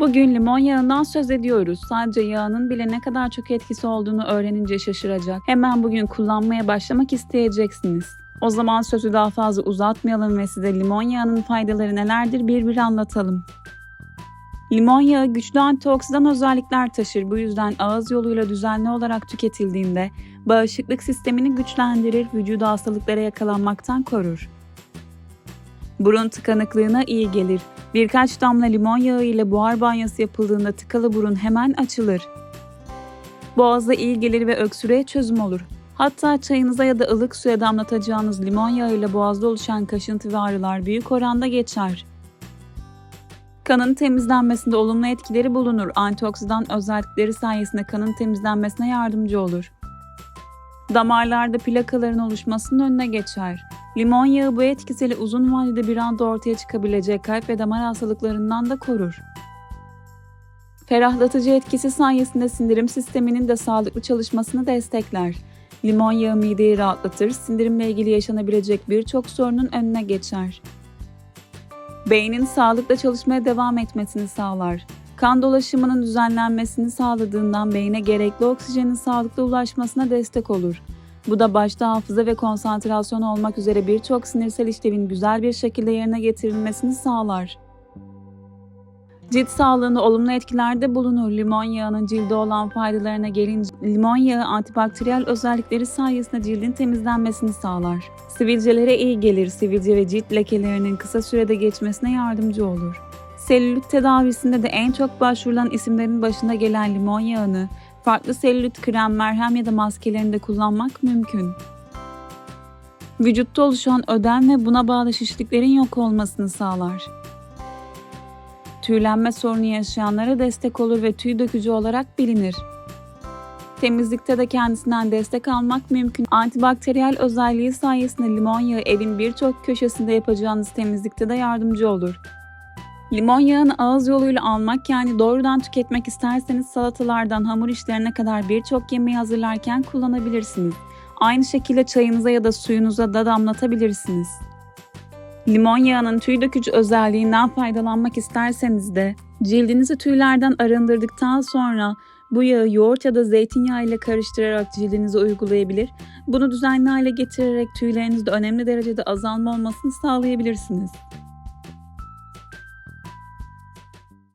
Bugün limon yağından söz ediyoruz. Sadece yağının bile ne kadar çok etkisi olduğunu öğrenince şaşıracak. Hemen bugün kullanmaya başlamak isteyeceksiniz. O zaman sözü daha fazla uzatmayalım ve size limon yağının faydaları nelerdir bir bir anlatalım. Limon yağı güçlü antioksidan özellikler taşır. Bu yüzden ağız yoluyla düzenli olarak tüketildiğinde bağışıklık sistemini güçlendirir, vücudu hastalıklara yakalanmaktan korur. Burun tıkanıklığına iyi gelir. Birkaç damla limon yağı ile buhar banyosu yapıldığında tıkalı burun hemen açılır. Boğaza iyi gelir ve öksürüğe çözüm olur. Hatta çayınıza ya da ılık suya damlatacağınız limon yağı ile boğazda oluşan kaşıntı ve ağrılar büyük oranda geçer. Kanın temizlenmesinde olumlu etkileri bulunur. Antioksidan özellikleri sayesinde kanın temizlenmesine yardımcı olur. Damarlarda plakaların oluşmasının önüne geçer. Limon yağı bu etkisiyle uzun vadede bir anda ortaya çıkabilecek kalp ve damar hastalıklarından da korur. Ferahlatıcı etkisi sayesinde sindirim sisteminin de sağlıklı çalışmasını destekler. Limon yağı mideyi rahatlatır, sindirimle ilgili yaşanabilecek birçok sorunun önüne geçer. Beynin sağlıkla çalışmaya devam etmesini sağlar. Kan dolaşımının düzenlenmesini sağladığından beyne gerekli oksijenin sağlıklı ulaşmasına destek olur. Bu da başta hafıza ve konsantrasyon olmak üzere birçok sinirsel işlevin güzel bir şekilde yerine getirilmesini sağlar. Cilt sağlığında olumlu etkilerde bulunur. Limon yağının cilde olan faydalarına gelince, limon yağı antibakteriyel özellikleri sayesinde cildin temizlenmesini sağlar. Sivilcelere iyi gelir. Sivilce ve cilt lekelerinin kısa sürede geçmesine yardımcı olur. Selülit tedavisinde de en çok başvurulan isimlerin başında gelen limon yağını farklı selülit krem, merhem ya da maskelerinde kullanmak mümkün. Vücutta oluşan ödem ve buna bağlı şişliklerin yok olmasını sağlar. Tüylenme sorunu yaşayanlara destek olur ve tüy dökücü olarak bilinir. Temizlikte de kendisinden destek almak mümkün. Antibakteriyel özelliği sayesinde limon yağı evin birçok köşesinde yapacağınız temizlikte de yardımcı olur. Limon yağını ağız yoluyla almak yani doğrudan tüketmek isterseniz salatalardan hamur işlerine kadar birçok yemeği hazırlarken kullanabilirsiniz. Aynı şekilde çayınıza ya da suyunuza da damlatabilirsiniz. Limon yağının tüy dökücü özelliğinden faydalanmak isterseniz de cildinizi tüylerden arındırdıktan sonra bu yağı yoğurt ya da zeytinyağı ile karıştırarak cildinize uygulayabilir. Bunu düzenli hale getirerek tüylerinizde önemli derecede azalma olmasını sağlayabilirsiniz.